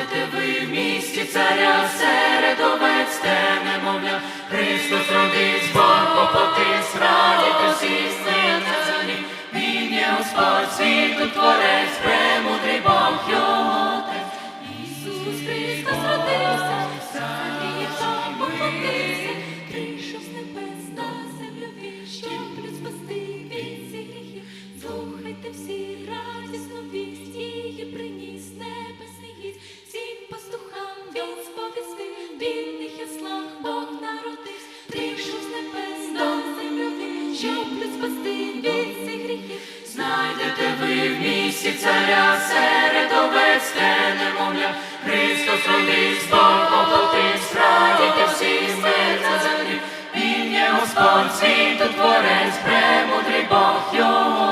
Знайдете ви в місті царя серед овець те немовля, Христос родить, Бог поплатись, радіте всі на землі. Він є Господь, світу творець, премудрий Бог його Отець. Ісус Христос в місті царя серед овець те немовля, Христос родись, Бог оплатив, радіте всі смерть на землі, Він є Господь світу творець, премудрий Бог його.